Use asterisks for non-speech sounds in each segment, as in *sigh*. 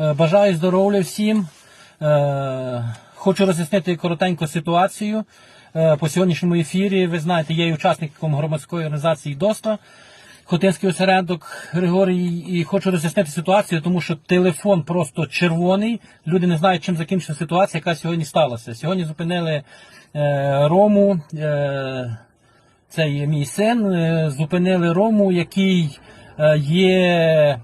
Е, Бажаю здоров'я всім. Е, Хочу роз'яснити коротенько ситуацію. Е, По сьогоднішньому ефірі, ви знаєте, я є учасником громадської організації ДОСТА, Хотинський осередок Григорій, і хочу роз'яснити ситуацію, тому що телефон просто червоний. Люди не знають, чим закінчиться ситуація, яка сьогодні сталася. Сьогодні зупинили е, Рому. Е, це є мій син. е, Зупинили Рому, який е, є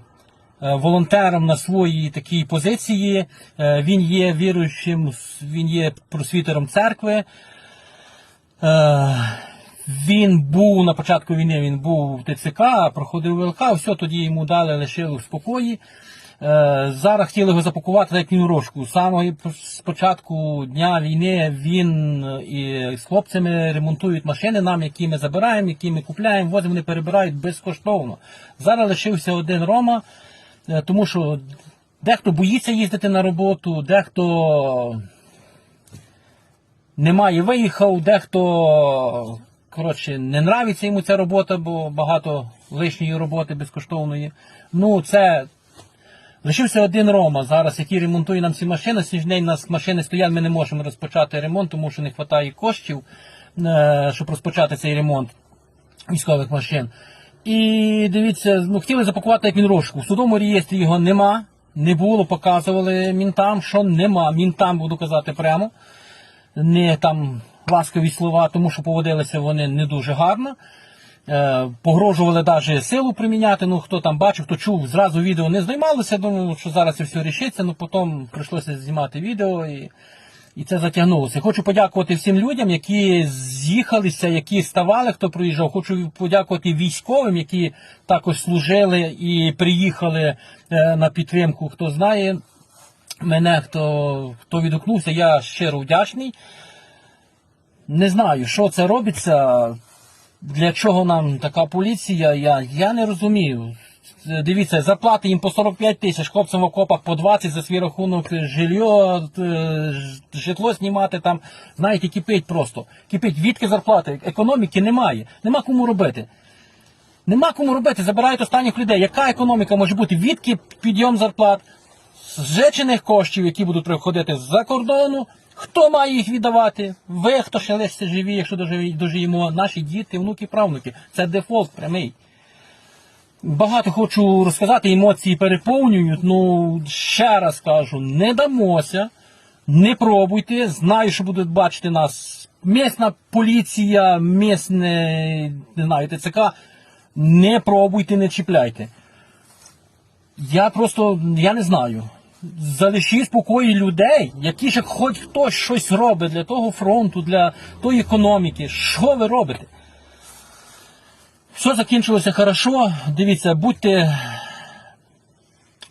волонтером на своїй такій позиції. Е, Він є віруючим, він є просвітером церкви. Е, Він був на початку війни, він був в ТЦК, проходив ВЛК, все тоді йому дали, лишили в спокої. Е, Зараз хотіли його запакувати як рожку. З самого спочатку дня війни він е, і з хлопцями ремонтують машини нам, які ми забираємо, які ми купляємо, возимо, вони перебирають безкоштовно. Зараз лишився один Рома, е, тому що дехто боїться їздити на роботу, дехто немає виїхав, дехто коротше, не нравиться йому ця робота, бо багато лишньої роботи безкоштовної. Ну, це лишився один Рома зараз, який ремонтує нам ці машини. Сьогодні у нас машини стоять, ми не можемо розпочати ремонт, тому що не вистачає коштів, е, щоб розпочати цей ремонт військових машин. І дивіться, ну хотіли запакувати як він рожку. В судовому реєстрі його нема, не було, показували мінтам, що нема. Мінтам буду казати прямо не там ласкові слова, тому що поводилися вони не дуже гарно. Е, погрожували навіть силу приміняти. Ну хто там бачив, хто чув, зразу відео не знімалося. Думав, що зараз це все рішиться. Ну потім прийшлося знімати відео і, і це затягнулося. Хочу подякувати всім людям, які з'їхалися, які ставали, хто приїжджав. Хочу подякувати військовим, які також служили і приїхали е, на підтримку. Хто знає мене, хто, хто відгукнувся, я щиро вдячний. Не знаю, що це робиться, для чого нам така поліція, я, я не розумію. Дивіться, зарплати їм по 45 тисяч, хлопцям в окопах по 20 за свій рахунок жилье, е, житло знімати там, знаєте, кипить просто. Кипить, відки зарплати, економіки немає, нема кому робити. Нема кому робити, забирають останніх людей. Яка економіка може бути? Відки підйом зарплат, зжечених коштів, які будуть приходити з-за кордону. Хто має їх віддавати? Ви, хто ще лишиться живі, якщо дожиємо, наші діти, внуки, правнуки. Це дефолт прямий. Багато хочу розказати, емоції переповнюють. Ну, ще раз кажу, не дамося, не пробуйте. Знаю, що будуть бачити нас місна поліція, місне, не знаю, ТЦК. Не пробуйте, не чіпляйте. Я просто я не знаю. Залишіть спокої людей, які ще хоч хтось щось робить для того фронту, для тої економіки. Що ви робите? Все закінчилося хорошо. Дивіться, будьте,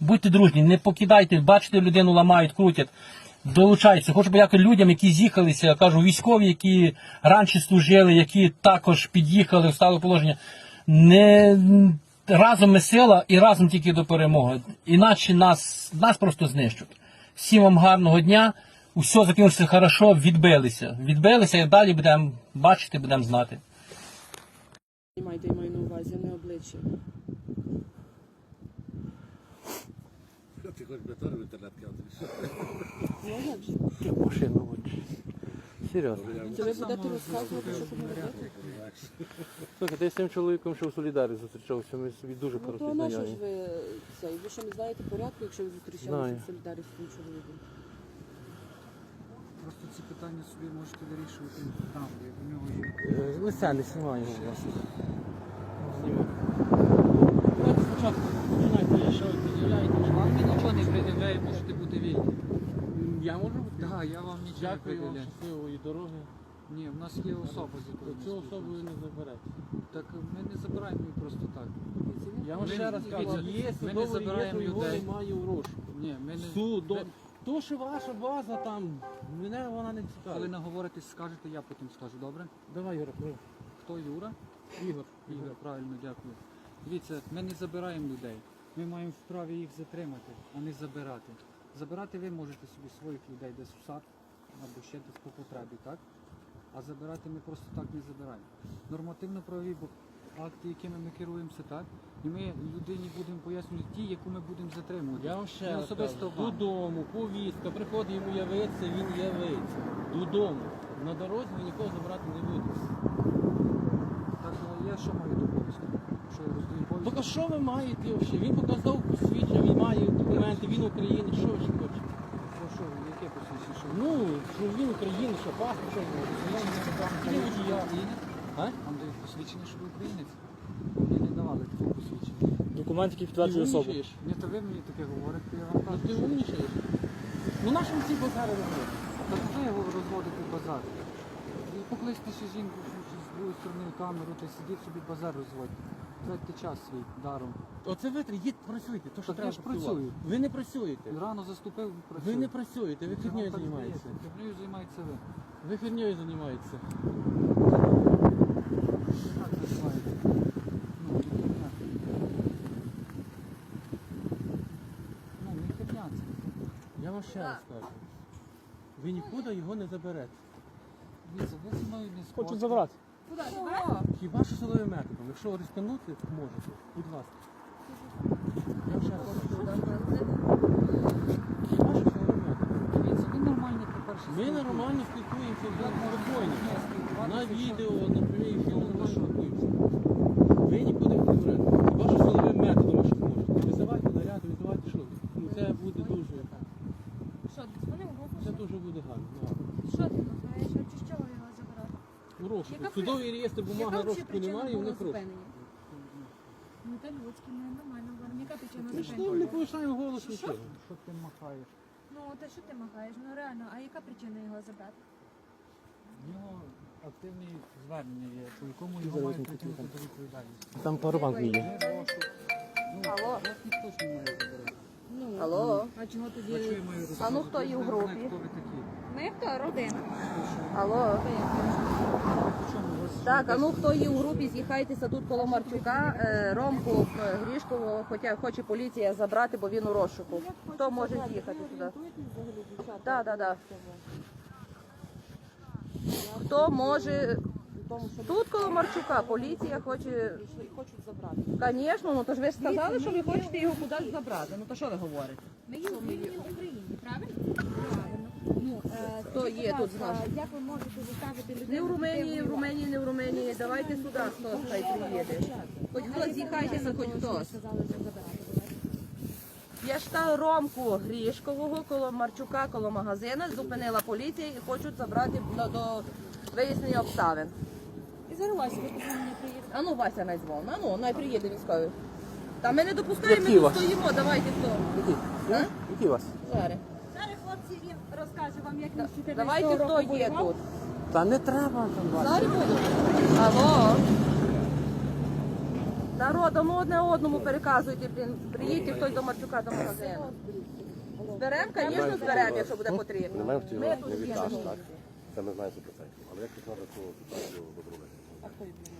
будьте дружні, не покидайте, бачите, людину ламають, крутять. Долучайтеся. Хочу подякувати людям, які з'їхалися, я кажу, військові, які раніше служили, які також під'їхали, встали положення. Не разом ми сила і разом тільки до перемоги. Іначе нас, нас просто знищать. Всім вам гарного дня. Усе закінчилося хорошо, відбилися. Відбилися і далі будемо бачити, будемо знати. Знімайте, я маю на увазі, не обличчя. Ти хоч би теж в. Ну як же? Машину Серйозно. Це ви будете розказувати, що кому робити? Слухайте, я з цим чоловіком ще в Солідарі зустрічався, ми собі дуже Ну хороші то на що ж знайомі. ви це? Ви що не знаєте порядку, якщо ви зустрічалися Знаю. в солідарі з тим чоловіком? Просто ці питання собі можете вирішувати там, де у нього є. Е, Лиця не вас. Давайте спочатку починайте, що ви пред'являєте. Вам ми нічого не пред'являємо, можете бути вільні. Я можу бути? Так, я вам нічого не Дякую вам щасливої дороги. Ні, в нас є особа, з якою ми Цю особу ви спілкуємося. не заберете. Так ми не забираємо її просто так. Я вам Ми- ще раз кажу, дивіться, є ми не судовий забираємо реєстр, його людей. немає розшуку. Ні, ми не... То, що ваша база там, мене вона не Коли цікавить. наговоритесь, скажете, я потім скажу, добре? Давай, Юра, ну, Хто Юра? Ігор. Ігор, правильно, дякую. Дивіться, ми не забираємо людей. Ми маємо вправі їх затримати, а не забирати. Забирати ви можете собі своїх людей десь в сад або ще десь по потребі, так? А забирати ми просто так не забираємо. Нормативно-правові акти, якими ми керуємося, так? І ми людині будемо пояснювати ті, яку ми будемо затримувати. Я вам ще раз особисто кажу, вам. додому, повістка, приходить йому явиться, він явиться. Додому. На дорозі ви нікого забрати не будете. Так, ну, я що маю доповісти? Що я роздаю повістку? Так а що ви маєте взагалі? Він показав посвідчення, він має документи, він українець, що ви ще хочете? Про що? Яке посвідчення? Що? Ну, що він українець, що паспорт, що ви Є водія. А? Вам дають посвідчення, що ви українець? Мені не давали такого посвідчення. Документ, який Ти підтверджує особу. умнічаєш? Ні, то ви мені таке говорите, я вам Ну кажу. ти що- умнічаєш? Ну нашим ці базари робити. Так ви його розводите базар. І покличте ще жінку з другої сторони камеру, та сидіть собі базар розводьте. Тратьте час свій даром. Оце ви їдь працюйте, то що Так треба я ж працювати. працюю. Ви не працюєте. Рано заступив, Ви не працюєте, ви хернею займаєтеся. Хернею займається ви. Ви хернею займаєтеся. Так називається. Ну, не херня. Ну, не херня це. Я вам ще раз кажу. Ви нікуди його не заберете. Дивіться, ви зі мною не Хочуть сходите. забрати. Хіба що силовим методом? Якщо арестанути, можете. Будь ласка. Я ще раз. Хіба що силовим методом? Дивіться, ви нормально, по-перше, Ми нормально спілкуємося Як спокійно. На відео, на прямій ефірі нормально що? спілкуємося. Ви нікуди не заберете. Хіба що силовим методом, якщо можете. Визивайте наряд, визивайте що. Ну це буде дуже, Що, дзвонив в це офіс? дуже буде гарно. Ну, Що ти не знаєш? А чи з чого його забирати? Розшуку. Яка бумага розшуку немає, і вони прошу. Ну та людські, ну нормально говоримо. Яка причина Ми ж не повишаємо голос нічого. Що ти махаєш? Ну та що ти махаєш? Ну реально, а яка причина його забрати? В нього активні звернення є, по якому його мають притягнути до відповідальності. Там парован є. Є розшук. Ну, Алло. ж не має забирати. Ну, Алло. А чого тоді? що я А ну, хто є в групі? Хто ви такі? Ми хто? Родина. Алло. Так, а ну хто є у групі, з'їхайтеся тут коло Марчука, е, Ромку е, Грішкового, хоча хоче поліція забрати, бо він у розшуку. Хто може з'їхати туди? Так, так, так. Хто може. Тут коло Марчука поліція хоче. Хочуть забрати. Звісно, ну то ж ви ж сказали, що ви хочете його кудись забрати. Ну то що ви говорите? Ми є в вільній Україні, правильно? Е, Хто скажіть, є будь тут з ласка, нас? Як ви можете заставити людей? Не в піти Румунії, в? Румунії, не в Румунії. Давайте сюди, хто хай приїде. Хоч хтось з'їхайтеся, хоч хтось. Я ж та Ромку Грішкового коло Марчука, коло магазина, зупинила поліція і хочуть забрати до, до вияснення обставин. І зараз Вася, ви мене приїдете. А ну Вася най дзвон, а ну, най приїде військовий. Та ми не допускаємо, ми Які тут вас? стоїмо, давайте хто. Які у вас? Зараз. Розкаже вам, як він 14 Давайте хто є тут. Та не треба там вас. Зараз буду. Алло. Народом одне одному переказуйте, блін. Приїдьте хтось до Марчука до магазину. Зберемо, звісно, зберемо, якщо буде потрібно. Ми тут не є. так? Це ми знаємо 100%. Але як тут треба цю ситуацію добрувати?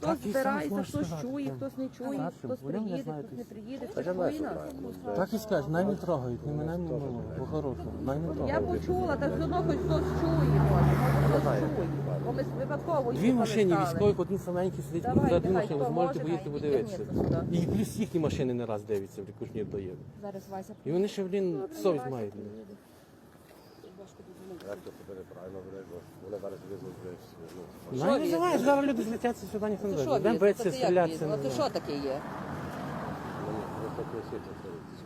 Хтось збирається, хтось чує, хтось не чує, хтось приїде, хтось не приїде. Війна. правильно. Так і скажеш, най не трогають, не мене не мило, по-хорошому, най не Я трогають. почула, так все одно хоч хтось чує, може, може хтось чує. Бо ми випадково Дві їхали, машини стали. військових, один саменький сидить, Давайте, за дві хай машини, хто ви зможете може, поїхати подивитися. сюди. І плюс їхні машини не раз дивляться, в кожній доїде. Зараз Вася І вони ще, блін, совість мають. блін. Як то тебе неправильно ведеш, бо вони зараз візьмуть десь, ну, Най візьмуть? називаєш, зараз люди злетяться сюди, ніхто не Це що Будемо битися, Це як стрілятися. Ну, Це що таке є?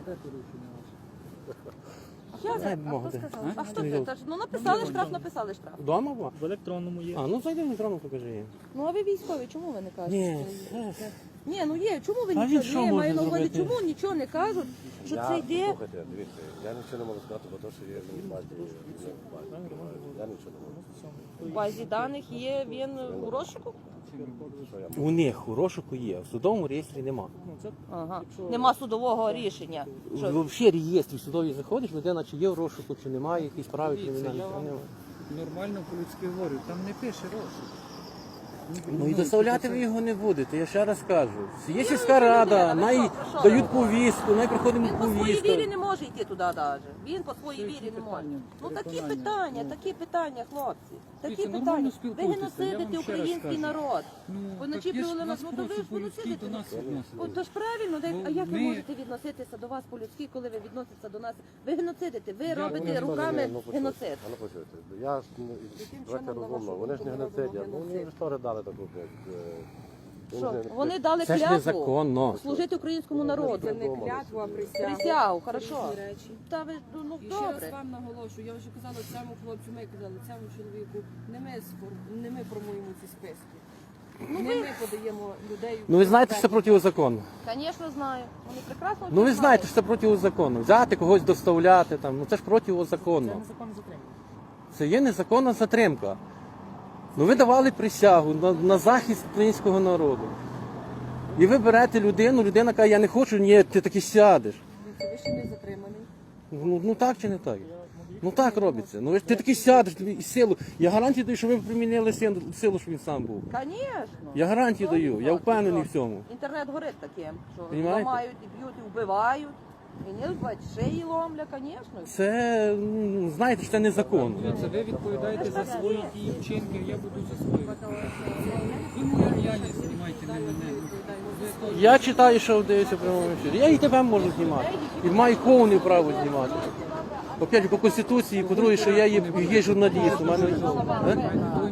не? Я Дай не- Бог, де. А що? Та ж, Ну написали штраф, написали штраф. Дома була? В електронному є. А, ну зайди в метро, покажи її. Ну а ви військові, чому ви не кажете? Ні, що є? Ні, ну є, чому ви А він нічого що Ні, може на увазі, зробити? чому нічого не кажуть, що Я, це йде? слухайте, дивіться, я нічого не можу сказати, бо то, що є в базі. Я нічого не можу. В базі даних є він у розшуку? Що я у них у розшуку є, в судовому реєстрі нема. Ага. Нема судового рішення. Що? Взагалі реєстрі судові заходиш, людина чи є в розшуку, чи немає, якісь справи Дивіться, кримінальні. я вам нормально по-людськи говорю, там не пише розшук. Ну і доставляти ви його не будете, я ще раз кажу. Є сільська ну, рада, ну, най дають повістку, най приходимо Він по своїй повістку. вірі не може йти туди навіть. Він по своїй вірі не може. Ну такі питання, Ну. такі питання, хлопці. Такі питання. Ви геноцидите український народ. Ну, Вночі привели нас, вас ну, то ви ж по-людськи нас то ж правильно, так, Ну, а як ви можете відноситися до вас по-людськи, коли ви відноситеся до нас? Ви геноцидите, ви робите руками Ну, геноцид. а ну, почуйте. Я ж давайте чином, на розумно, вашу вони ж не думку, геноцидять. робимо Ну, вони ж теж дали таку е, Що? вони дали Це ж клятву незаконно. служити українському народу. Це не клятва, а. Присягу, Це хорошо. різні речі. Та ви ну, ну І ще раз добре. вам наголошую, я вже казала цьому хлопцю, ми казали, цьому чоловіку, не ми, сфор- не ми формуємо ці списки. не ми подаємо людей. Ну ви знаєте, що це протизаконно. Звісно, знаю. Вони прекрасно Ну ви знаєте, що це протизаконно. Взяти когось доставляти там, ну це ж протизаконно. Це є незаконна затримка. Ну ви давали присягу на, на захист українського народу. І ви берете людину, людина каже, я не хочу, ні, ти таки сядеш. Ви ще не затриманий. Ну, ну так чи не так? Ну так робиться. Ну ви ж ти таки сядеш тобі і силу. Я гарантію даю, що ви примінили силу, силу, щоб він сам був. Звісно. Я гарантію даю, я впевнений в цьому. Інтернет горить таким, що Понімаєте? ламають і б'ють, і вбивають. І не бать, шиї ломля, звісно. Це ну, знаєте, що це незаконно. Дивіться, ви відповідаєте за свої дії, вчинки, я буду за свої. Ви моя не знімайте не мене. Я читаю, що дивиться в прямому ефірі. Я і тебе можу знімати. І маю повне право знімати. По-перше, по конституції, по-друге, що я є, є журналіст. У мене е?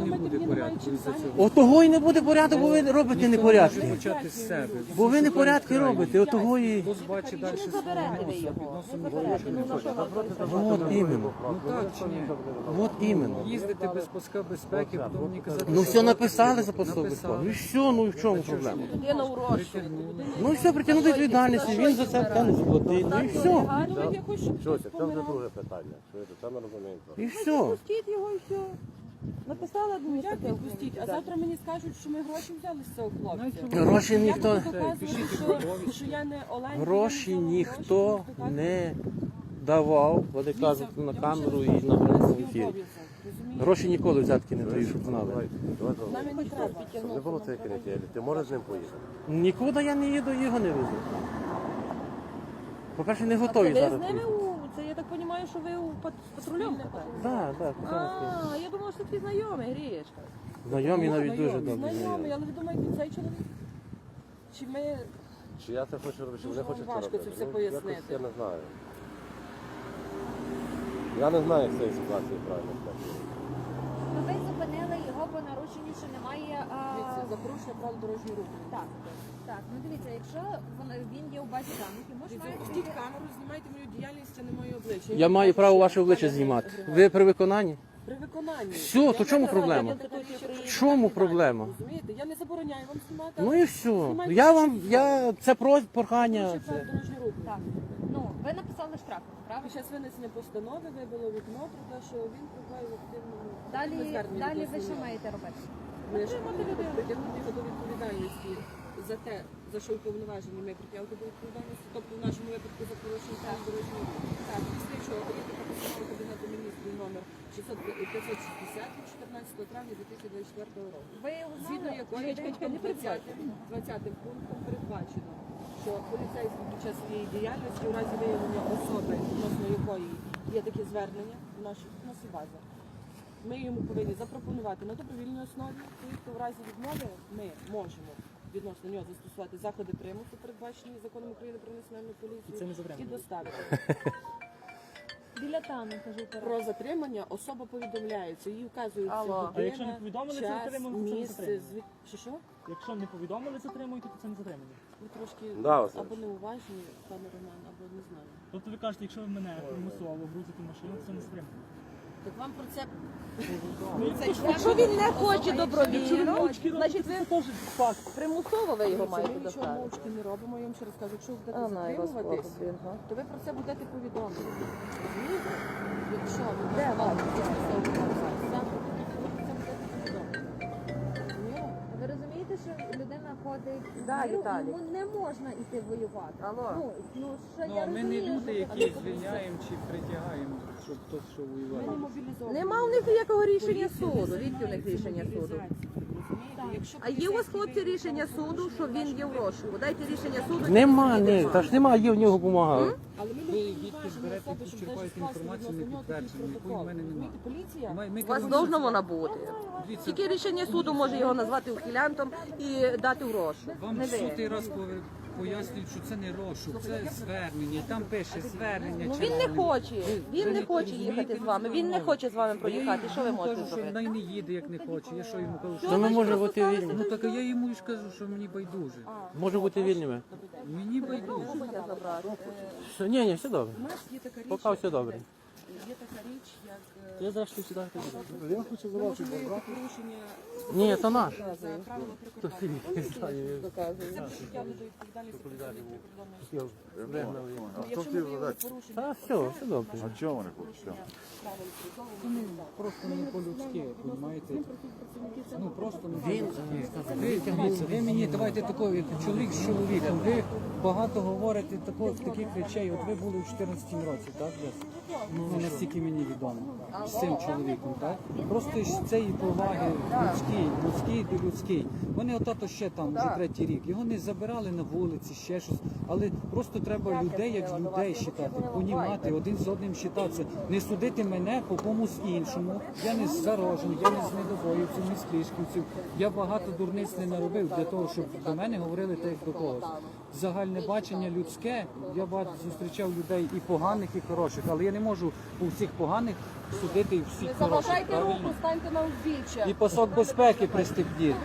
Того не буде порядку із-за цього. От того і не буде порядку, бо ви робите непорядки. Почати з себе. Бо ви непорядки робите, от того і. Хтось бачить далі Не. Не. Ну на що вам От іменно. Ну так чи ні? От іменно. Їздити без паска безпеки, потім мені казати, Ну все написали за. Написали. Ну і ну і в чому проблема? Людина у розшуку. Ну і все, притягнути відповідальність, він за це та не сплатить. Ну і все. Щоб Що це? Це вже друге питання. Що це? Це ми розуміємо. І все. Пустіть його і все. Написала Як адміністративну. відпустіть? А завтра мені скажуть, що ми гроші взяли з цього хлопця. Гроші Як ніхто, буду доказувати, що, що я не гроші не взяла ніхто гроші, доказувати? не давав, вони кажуть на камеру і на прямому ефірі. Гроші ніколи взятки не дають, щоб знали. Нам не треба. Щоб не було цієї канітелі. Ти можеш з ним поїхати? Нікуди я не їду, його не везу. По-перше, не готові зараз. поїхати. Розумію, що ви у пат- з патрулем? Так, так, А, я думала, що твій знайомий, Грішка. Знайомі навіть дуже добре. Знайомий, але ви думаєте, цей чоловік? Чи ми Чи я це хочу робити, чи Дуже вони хочуть це важко робити? це все Ну, пояснити. якось Я не знаю. Я не знаю, як з цієї ситуації правильно сказати. Ну, ви зупинили його по нарушенню, що немає. А... дивіться, за правил дорожнього руху? Так, так. Ну дивіться, якщо вона- він є у базі даних, йому ж має камеру, знімайте мою діяльність, а не моє обличчя. Я маю право ваше обличчя знімати. Ви при виконанні? При виконанні. Все, Я то чому не проблема? знаю, я не Чому проблема? Розумієте? Я не забороняю вам знімати. Ну і все. Я вам, я, це про прохання. Це. дорожнього руху. Так. Ну, ви написали штраф? Під час винесення постанови вибило вікно про те, що він прибуває в активному Далі, зверненні далі ви що маєте робити? Ми ж притягнути його до відповідальності за те, за що уповноважені ми притягнути до відповідальності, тобто в нашому випадку за порушення правил дорожнього руху. Так, після чого є така постанова Кабінету міністрів номер 600 560 від 14 травня 2024 року. Ви Згідно узнали? якої Чекай, чекай, не 20 20 пунктом передбачено, що поліцейський під час своєї діяльності у разі виявлення особи, відносно якої є таке звернення в нашій базі, ми йому повинні запропонувати на добровільній основі, то в разі відмови ми можемо відносно нього застосувати заходи примусу, передбачені законом України про національну поліцію, і доставити. *laughs* Біля тану, кажу, Про затримання особа повідомляється, їй вказується Алло. година, А якщо не повідомили, це час, затримано, то це не місце, затримання. зві... Що що? Якщо не повідомили, затримуєте, то це не затримання. Ви трошки Да, Василь. або неуважні, пане Роман, або не знаю. Тобто ви кажете, якщо ви мене примусово грузите в машину, то це не затримання. Так вам про це Якщо він не хоче добровільно, значить ви примусово ви його Це маєте ми нічого доставити. мовчки не робимо. Я вам ще раз кажу, якщо ви будете А, на його затримуватись, то ви про це будете повідомлені. Розумієте? Якщо ви будете. Людина Да, миру, Віталій. йому не можна йти воювати. Алло. Ну, ну що Ну, я а ми не розумію, люди, що- які звільняємо чи притягаємо, щоб хтось що мобілізовані. Нема у них ніякого рішення Поліція суду. Звідки у них рішення суду? Якщо А є у вас, хлопці, рішення суду, що він є в розшуку? Дайте рішення суду. Нема, ні, та ж нема, є в нього бумага. Але ми Ви не відки повноважені зберете, особи, якусь щоб черпаєте навіть скласти інформацію нього такий якої в мене немає. Поліція Ми- ми У вас керуємося- вона бути. Дивіться, Тільки рішення суду може його назвати ухилянтом і дати в розшук. Вам Не сотий ви. раз повер- пояснюють, що це не розшук, це звернення. Там пише звернення. Ну він не хоче. Він не хоче їхати з вами. Він не хоче з вами проїхати. Що ви можете кажу, що зробити? най не їде, як не хоче. Я що йому кажу, що Що ми можемо бути ну так а я йому і ж кажу, що мені байдуже. Може бути вільними. Мені байдуже. Ні, ні, все добре. Поки все добре. Є така річ, як е, Я завжди сюди. Я хочу за вашу можливе Ні, це наш. Це притягнення до відповідальності прикордонної служби. Та все, все добре. А чого вони хочуть? Прикордонної Просто не по-людськи, розумієте? Ну просто не по-людськи. Ви, ви мені давайте такого, як чоловік з чоловіком. Ви багато говорите таких речей. От ви були у 14 році, так? десь? Ну настільки мені відомо. З цим чоловіком, так? Просто з цієї поваги людській, людській до людській. Вони отато ще там вже третій рік. Його не забирали на вулиці, ще щось. Але просто треба людей як людей считати, понімати, один з одним считатися. Не судити мене по комусь іншому. Я не з зарожен, я не з недобоївців, не з клішківців. Я багато дурниць не наробив для того, щоб до мене говорили так як до когось. Загальне бачення людське. Я бачу, зустрічав людей і поганих, і хороших, але я не можу у всіх поганих судити і всіх хороших. Заважайте Правильно? руку, станьте на узбіччя. І пасок безпеки пристебніть.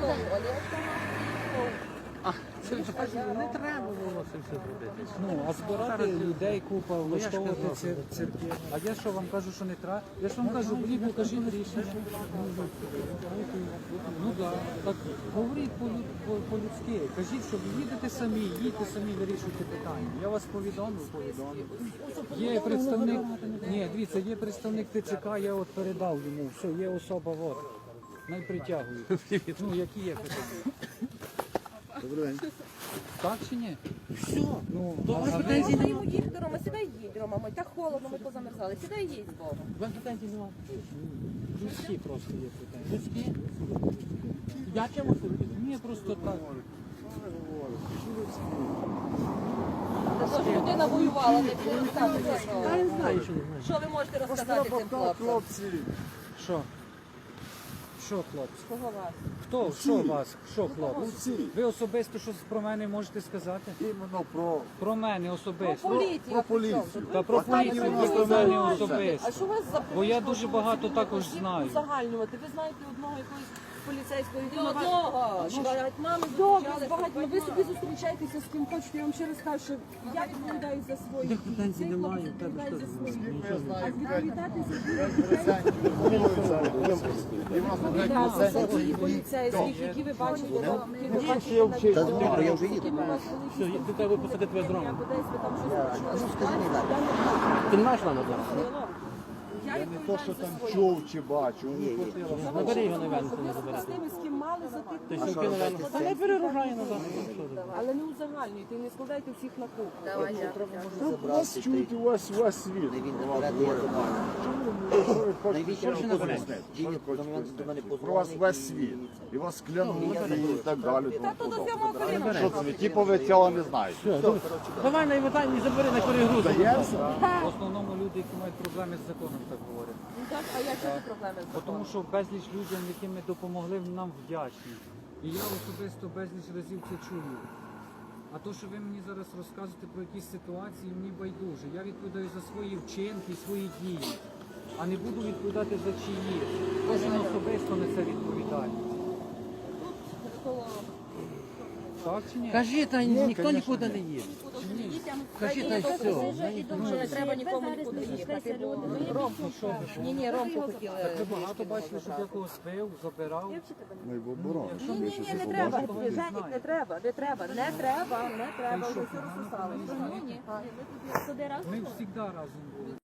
Не треба було це все зробити. Ну, а збирати людей купа, влаштовувати цир- цирки. А я що вам кажу, що не треба? Я ж вам кажу, мені покажіть рішення. Ну так, так говоріть по-лю- по- по-людськи. Кажіть, що ви їдете самі, їдьте самі, вирішуйте питання. Я вас повідомив, повідомив. Є представник, ні, дивіться, є представник ТЦК, я от передав йому. Все, є особа, от. Най притягують. *laughs* Ну, які є питання? Добрий день. Так чи ні? Все. Ну, а- а ви- Можна йому їхати, Рома, сідай їдь, Рома, ми так холодно, ми позамерзали. Сідай їдь з Богом. До вас претензій немає. Людські просто є питання. Людські. Я чимось робити? Ні, просто так. Та людина воювала, не розказуйте. Я не знаю, що не знаю. Що ви можете розказати цим хлопцям? Хлопці, Що? Що, хлопці? Кого вас? Хто? Що вас? Що, хлопці? Ви особисто щось про мене можете сказати? іменно про Про мене особисто. Поліція. про поліцію. Та про поліцію про мене особисто. А що у вас за Бо я дуже багато також знаю. Узагальнювати. Ви знаєте одного якогось поліцейського, на одного. Ну, Багатьма Добре, зустрічали. багато. Ви собі зустрічаєтеся з ким хочете. Я вам ще раз кажу, що я відповідаю за свої. Цей немає, хлопець тебе відповідає за свої. А відповідати за і за ті поліцейських, які ви бачите, на я вже вас Все, до тебе посадити тебе з. Ти не маєш номер зараз? Я не то, що там чув чи бачу. Вони хотіли. Набери його на венку, не Ви з тими, з ким мали за тих, Ти сюди на венку. Та не перерожає назад. але не узагальнюйте, не складайте всіх на дякую. У вас чують у вас весь світ. про вас пояснити? Про вас весь світ. І вас клянуть і так далі. Що це? Типу ви цього не знаєте. Давай на Іватань і забери на перегрузку. В основному люди, які мають проблеми з законом, так говорять. Ну так, а які проблеми з Бо законом? Тому що безліч людям, яким ми допомогли, нам вдячні. І я особисто безліч разів це чую. А то, що ви мені зараз розказуєте про якісь ситуації, мені байдуже. Я відповідаю за свої вчинки, свої дії, а не буду відповідати за чиї. Кожен особисто несе відповідальність. Так чи ні? Кажи, та ніхто нікуди не їде. Кажи, та й все. Не треба нікому нікуди їхати. Ромку, що? Ні, ні, Ромку хотіли. Ви багато бачили, щоб я когось спив, забирав. Ми в обороні. Ні, ні, ні, не треба. Женік, не треба, не треба, не треба, не треба. Вже все розсосали. Ні, ні. Ми завжди разом були.